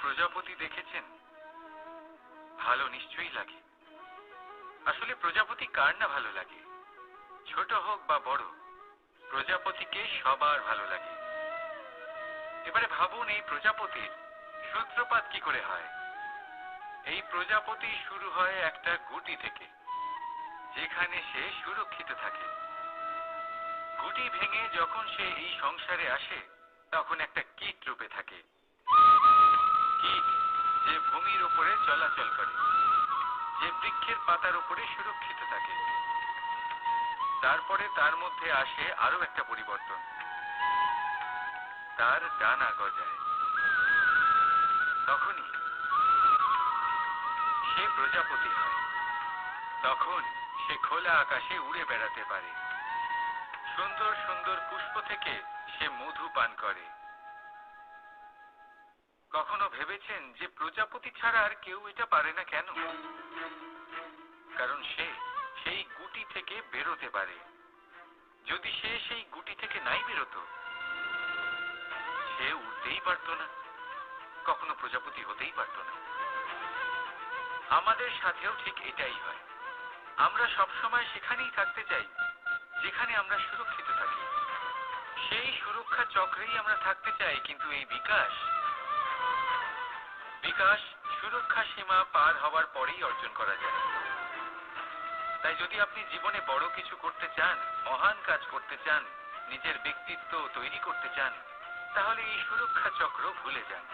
প্রজাপতি দেখেছেন? ভালো নিশ্চয়ই লাগে। আসলে প্রজাপতি কার না ভালো লাগে? ছোট হোক বা বড়, প্রজাপতিকে সবার ভালো লাগে। এবারে ভাবুন এই প্রজাপতির সূত্রপাত কি করে হয়? এই প্রজাপতি শুরু হয় একটা গুটি থেকে, যেখানে সে সুরক্ষিত থাকে। গুটি ভেঙে যখন সে এই সংসারে আসে, তখন একটা কীট রূপে থাকে। কীট যে ভূমির উপরে চলাচল করে, যে বৃক্ষের পাতার উপরে সুরক্ষিত থাকে। তারপরে তার মধ্যে আসে আরও একটা পরিবর্তন। তার ডানা গজায়। তখনই সে প্রজাপতি হয়। তখন সে খোলা আকাশে উড়ে বেড়াতে পারে। সুন্দর সুন্দর পুষ্প থেকে সে মধু পান করে। কখনো ভেবেছেন যে প্রজাপতি ছাড়া আর কেউ এটা পারে না কেন? কারণ সে সেই গুটি থেকে বেরোতে পারে। যদি সে সেই গুটি থেকে নাই বেরোতো, সে উঠতেই পারতো না। কখনো প্রজাপতি হতেই পারতো না। আমাদের সাথেও ঠিক এটাই হয়। আমরা সবসময় সেখানেই থাকতে চাই, যেখানে আমরা সুরক্ষিত থাকি। সেই সুরক্ষা চক্রেই আমরা থাকতে চাই, কিন্তু এই বিকাশ বিকাশ সুরক্ষা সীমা পার হওয়ার পরেই অর্জন করা যায়। তাই যদি আপনি জীবনে বড় কিছু করতে চান, মহান কাজ করতে চান, নিজের ব্যক্তিত্ব তৈরি করতে চান, তাহলে এই সুরক্ষা চক্র ভুলে যান।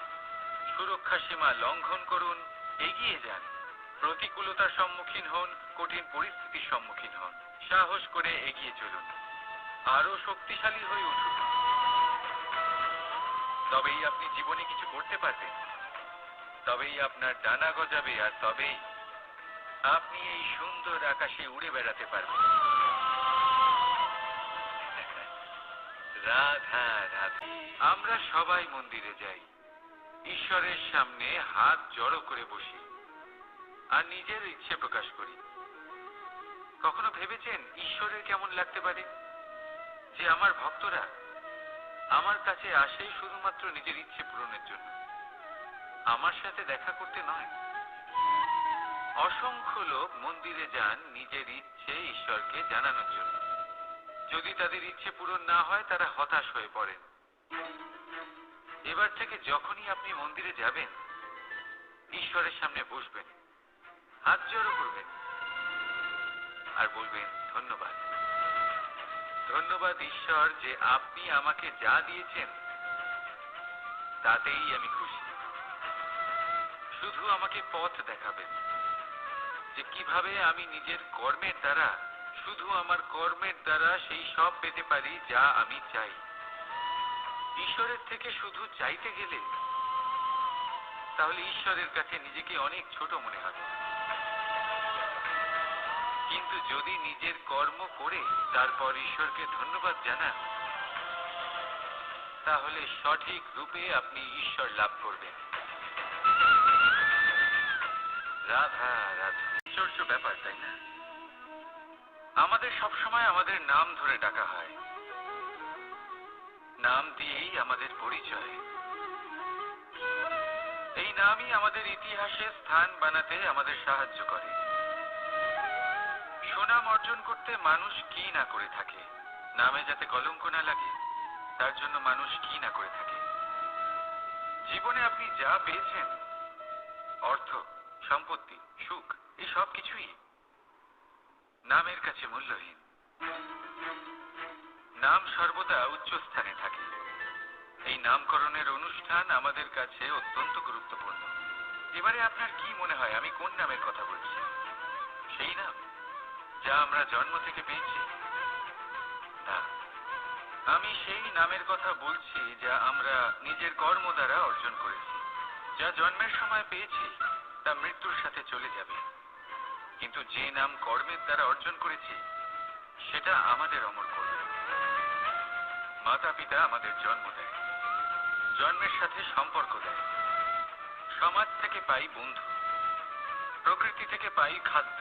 সুরক্ষা সীমা লঙ্ঘন করুন, এগিয়ে যান। প্রতিকূলতার সম্মুখীন হন, কঠিন পরিস্থিতির সম্মুখীন হন। সাহস করে এগিয়ে চলুন। আরও শক্তিশালী হয়ে উঠুন। তবেই আপনি জীবনে কিছু করতে পারবেন। তবেই আপনার ডানা গজাবে আর তবেই আপনি এই সুন্দর আকাশে উড়ে বেড়াতে পারবেন। রাধা রাধা। আমরা সবাই মন্দিরে যাই। ঈশ্বরের সামনে হাত জড়ো করে বসি আর নিজের ইচ্ছে প্রকাশ করি। কখনো ভেবেছেন ঈশ্বরের কেমন লাগতে পারে? যে আমার ভক্তরা আমার কাছে আসে শুধুমাত্র নিজের ইচ্ছে পূরণের জন্য। আমার সাথে দেখা করতে নয়। অসংখ্য লোক মন্দিরে যান নিজের ইচ্ছে ঈশ্বরকে জানানোর জন্য। যদি তাদের ইচ্ছে পূরণ না হয়, তারা হতাশ হয়ে পড়েন। এবার থেকে যখনই আপনি মন্দিরে যাবেন, ঈশ্বরের সামনে বসবেন, হাত জড়ো করবেন আর বলবেন, ধন্যবাদ। ধন্যবাদ ঈশ্বর যে আপনি আমাকে যা দিয়েছেন, তাতেই আমি খুশি। শুধু আমাকে পথ দেখাবেন। যে কীভাবে আমি নিজের কর্মের দ্বারা, শুধু আমার কর্মের দ্বারা সেই সব পেতে পারি যা আমি চাই। ঈশ্বরের থেকে শুধু চাইতে গেলে, তাহলে ঈশ্বরের কাছে নিজেকে অনেক ছোট মনে হবে। কিন্তু যদি নিজের কর্ম করে তারপর ঈশ্বরকে ধন্যবাদ জানান, তাহলে সঠিক রূপে আপনি ঈশ্বর লাভ করবেন। আমাদের সবসময় আমাদের নাম ধরে ডাকা হয়। নাম দিয়েই আমাদের পরিচয়। এই নামই আমাদের ইতিহাসে স্থান বানাতে আমাদের সাহায্য করে। সুনাম অর্জন করতে মানুষ কি না করে থাকে? নামে যাতে কলঙ্ক না লাগে, তার জন্য মানুষ কি না করে থাকে? জীবনে আপনি যা পেয়েছেন, অর্থ সম্পত্তি, সুখ, এই সব কিছুই নামের কাছে মূল্যহীন। নাম সর্বদা উচ্চ স্থানে থাকে। এই নামকরণের অনুষ্ঠান আমাদের কাছে অত্যন্ত গুরুত্বপূর্ণ। এবারে আপনার কি মনে হয়, আমি কোন নামের কথা বলছি? সেই নাম যা আমরা জন্ম থেকে পেয়েছি? না, আমি সেই নামের কথা বলছি যা আমরা নিজের কর্ম দ্বারা অর্জন করেছি, যা জন্মের সময় পেয়েছি। তা মৃত্যুর সাথে চলে যাবে। কিন্তু যে নাম কর্মের দ্বারা অর্জন করেছি, সেটা আমাদের অমর করবে। মাতা পিতা আমাদের জন্ম দেয়, জন্মের সাথে সম্পর্ক দেয়। সমাজ থেকে পাই বন্ধু, প্রকৃতি থেকে পাই খাদ্য।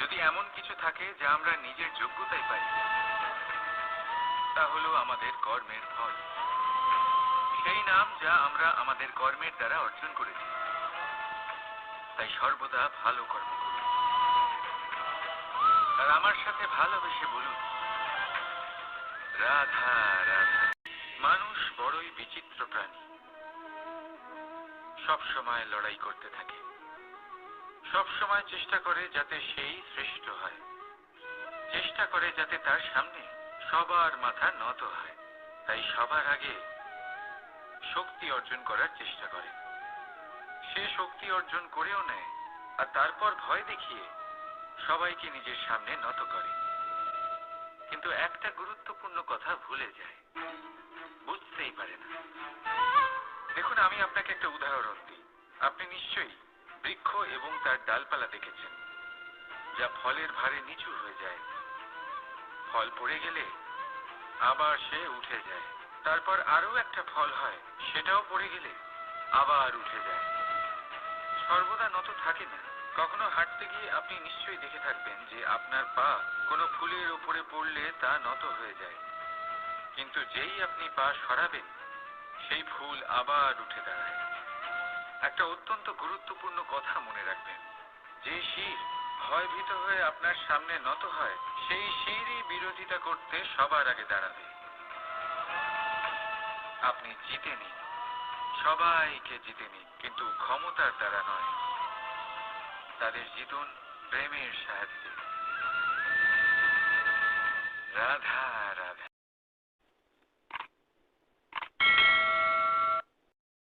যদি এমন কিছু থাকে যা আমরা নিজের যোগ্যতায় পাই, তা হলো আমাদের কর্মের ফল। সেই নাম যা আমরা আমাদের কর্মের দ্বারা অর্জন করেছি। তাই সর্বদা ভালো কর্ম করুন। আর আমার সাথে ভালোবেসে বলুন, রাধা রাধা। মানুষ বড়ই বিচিত্র প্রাণী। সব সময় লড়াই করতে থাকে। সব সময় চেষ্টা করে যাতে সেই শ্রেষ্ঠ হয়। চেষ্টা করে যাতে তার সামনে সবার মাথা নত হয়। তাই সবার আগে শক্তি অর্জন করার চেষ্টা করে। সে শক্তি অর্জন করেও নেয়, আর তারপর ভয় দেখিয়ে সবাইকে নিজের সামনে নত করে। কিন্তু একটা গুরুত্বপূর্ণ কথা ভুলে যায়। বুঝতেই পারে না। দেখুন, আমি আপনাকে একটা উদাহরণ দিই। আপনি নিশ্চয়ই বৃক্ষ এবং তার ডালপালা দেখেছেন, যা ফলের ভারে নিচু হয়ে যায়। ফল পড়ে গেলে আবার সে উঠে যায়। তারপর আরও একটা ফল হয়, সেটাও পড়ে গেলে আবার উঠে যায়। সর্বদা নত থাকে না কখনো হাঁটতে গিয়ে আপনি নিশ্চয়ই দেখে থাকবেন যে আপনার পা কোনো ফুলের উপরে পড়লে তা নত হয়ে যায়। কিন্তু যেই আপনি পা সরাবেন, সেই ফুল আবার উঠে দাঁড়ায়। একটা অত্যন্ত গুরুত্বপূর্ণ কথা মনে রাখবেন। যে শির ভয়ভীত হয়ে আপনার সামনে নত হয়, সেই শিরই বিরোধিতা করতে সবার আগে দাঁড়াবে। আপনি জিতে নিন। সবাইকে জিতে নিন কিন্তু ক্ষমতার দ্বারা নয়। তাদের জিতুন প্রেমের সাহায্যে। রাধা রাধা।